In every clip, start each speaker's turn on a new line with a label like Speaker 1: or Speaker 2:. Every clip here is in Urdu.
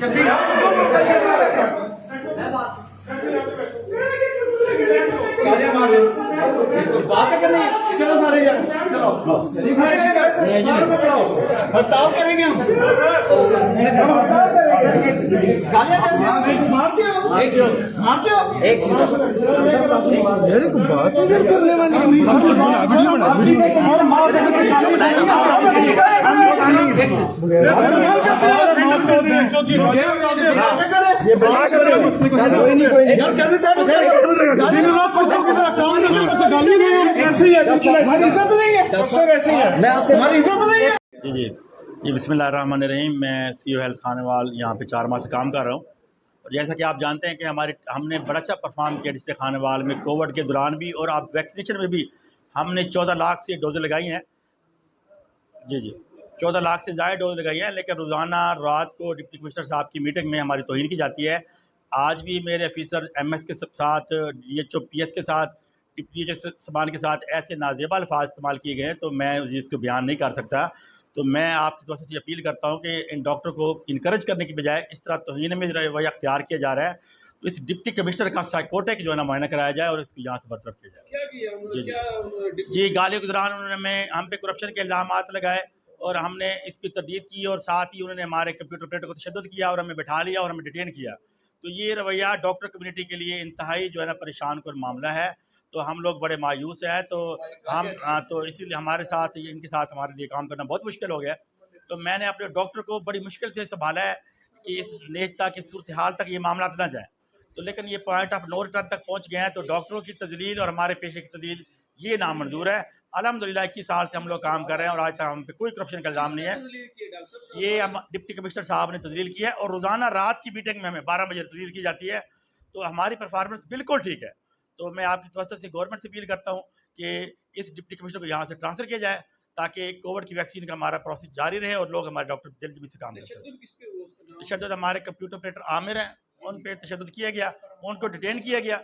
Speaker 1: بات کریں گے ہم مارتے ہو مارتے ہو
Speaker 2: یار جی
Speaker 3: جی۔ جی بسم اللہ الرحمن الرحیم، میں سی او ہیلتھ خانے وال یہاں پہ چار ماہ سے کام کر رہا ہوں۔ اور جیسا کہ آپ جانتے ہیں کہ ہمارے ہم نے بڑا اچھا پرفارم کیا ڈسٹرک خانے وال میں، کووڈ کے دوران بھی اور آپ ویکسینیشن میں بھی ہم نے چودہ لاکھ سے ڈوزیں لگائی ہیں۔ جی جی۔ چودہ لاکھ سے زائد ڈوز لگائی ہیں لیکن روزانہ رات کو ڈپٹی کمشنر صاحب کی میٹنگ میں ہماری توہین کی جاتی ہے۔ آج بھی میرے افیسر ایم ایس کے ساتھ D H O P S کے ساتھ ڈپٹی ایچ سبان کے ساتھ ایسے نازیبہ الفاظ استعمال کیے گئے ہیں تو میں اس کو بیان نہیں کر سکتا۔ تو میں آپ کی طرف سے یہ اپیل کرتا ہوں کہ ان ڈاکٹر کو انکریج کرنے کی بجائے اس طرح توہین میں رویہ اختیار کیا جا رہا ہے۔ تو اس ڈپٹی کمشنر کا سائیکوٹیک جو ہے نا معائنہ کرایا جائے اور اس کو یہاں سے برطرف کیا جائے جی جی۔ جی گالی کے دوران انہوں نے ہم پہ کرپشن کے الزامات لگائے۔ اور ہم نے اس کی تردید کی اور ساتھ ہی انہوں نے ہمارے کمپیوٹر پریٹر کو تشدد کیا اور ہمیں بٹھا لیا اور ہمیں ڈیٹین کیا۔ تو یہ رویہ ڈاکٹر کمیونٹی کے لیے انتہائی جو ہے نا پریشان کن معاملہ ہے۔ تو ہم لوگ بڑے مایوس ہیں۔ تو ہم تو اسی لیے ہمارے ساتھ ان کے ساتھ ہمارے لیے کام کرنا بہت مشکل ہو گیا۔ تو میں نے اپنے ڈاکٹر کو بڑی مشکل سے سنبھالا ہے کہ اس نیتا کی صورتحال تک یہ معاملات نہ جائیں۔ تو لیکن یہ پوائنٹ آف نو ریٹرن تک پہنچ گئے ہیں۔ تو ڈاکٹروں کی تدلیل اور ہمارے پیشے کی تدلیل یہ نامنظور ہے۔ الحمدللہ اکیس سال سے ہم لوگ کام کر رہے ہیں اور آج تک ہم پہ کوئی کرپشن کا الزام نہیں ہے۔ یہ ہم ڈپٹی کمشنر صاحب نے تدلیل کی ہے اور روزانہ رات کی میٹنگ میں ہمیں بارہ بجے تدلیل کی جاتی ہے۔ تو ہماری پرفارمنس بالکل ٹھیک ہے۔ تو میں آپ کی توسط سے گورنمنٹ سے اپیل کرتا ہوں کہ اس ڈپٹی کمشنر کو یہاں سے ٹرانسفر کیا جائے تاکہ کووڈ کی ویکسین کا ہمارا پروسیس جاری رہے اور لوگ ہمارے ڈاکٹر جلدی سے کام کرتے تشدد ہمارے کمپیوٹر آپریٹر عامر ہیں۔ ان پہ تشدد کیا گیا، ان کو ڈیٹین کیا گیا۔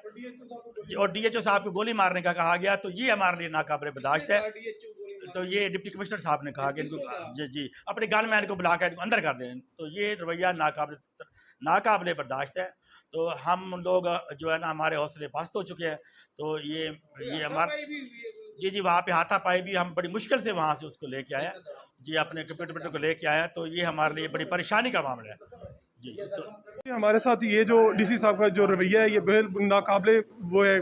Speaker 3: اور ڈی ایچ او صاحب کو گولی مارنے کا کہا گیا تو یہ ہمارے لیے ناقابل برداشت ہے۔ تو یہ ڈپٹی کمشنر صاحب نے کہا کہ ان کو جی جی اپنے گان مین کو بلا کر ان کو اندر کر دیں۔ تو یہ رویہ ناقابل ناقابل برداشت ہے۔ تو ہم لوگ جو ہے نا ہمارے حوصلے پست ہو چکے ہیں۔ تو یہ یہ ہمارا جی جی وہاں پہ ہاتھا پائی بھی ہم بڑی مشکل سے وہاں سے اس کو لے کے آئے ہیں۔ جی اپنے کمپیوٹر کو لے کے آئے ہیں۔ تو یہ ہمارے لیے بڑی پریشانی کا معاملہ ہے۔ جی،
Speaker 2: ہمارے ساتھ یہ جو ڈی سی صاحب کا جو رویہ ہے، یہ بالکل ناقابل وہ ہے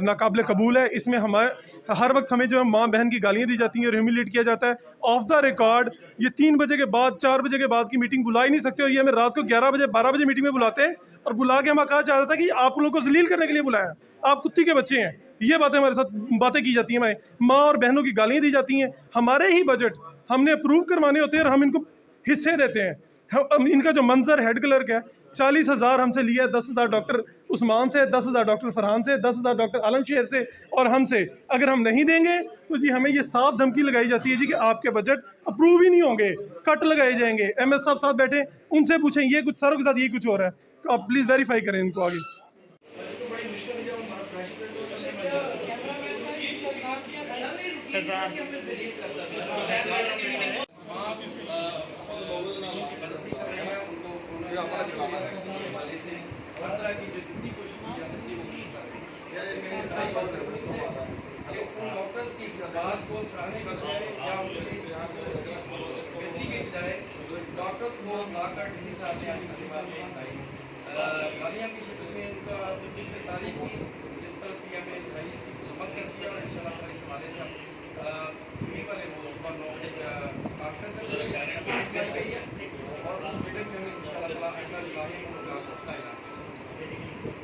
Speaker 2: ناقابل قبول ہے۔ اس میں ہمارے ہر وقت ہمیں جو ہے ماں بہن کی گالیاں دی جاتی ہیں اور ہیوملیٹ کیا جاتا ہے۔ آف دا ریکارڈ یہ تین بجے کے بعد، چار بجے کے بعد کی میٹنگ بلا ہی نہیں سکتے اور یہ ہمیں رات کو گیارہ بجے، بارہ بجے میٹنگ میں بلاتے ہیں اور بلا کے ہمیں کہا جا رہا تھا کہ آپ لوگوں کو ذلیل کرنے کے لیے بلایا آپ کتی کے بچے ہیں۔ یہ باتیں ہمارے ساتھ باتیں کی جاتی ہیں۔ ماں اور بہنوں کی گالیاں دی جاتی ہیں۔ ہمارے ہی بجٹ ہم نے اپروو کروانے ہوتے ہیں اور ہم ان کو حصے دیتے ہیں۔ ان کا جو منظر ہیڈ کلرک ہے، چالیس ہزار ہم سے لیا ہے، دس ہزار ڈاکٹر عثمان سے، دس ہزار ڈاکٹر فرحان سے، دس ہزار ڈاکٹر عالم شیر سے اور ہم سے۔ اگر ہم نہیں دیں گے تو جی ہمیں یہ صاف دھمکی لگائی جاتی ہے جی کہ آپ کے بجٹ اپروو ہی نہیں ہوں گے۔ کٹ لگائے جائیں گے۔ ایم ایس صاحب ساتھ بیٹھے، ان سے پوچھیں، یہ کچھ ساروں کے ساتھ یہ کچھ ہو رہا ہے۔ آپ پلیز ویریفائی کریں ان کو آگے۔
Speaker 4: ڈاکٹرس کو لا کر کسی سال میں آنے والے گالیاں بھی Thank you.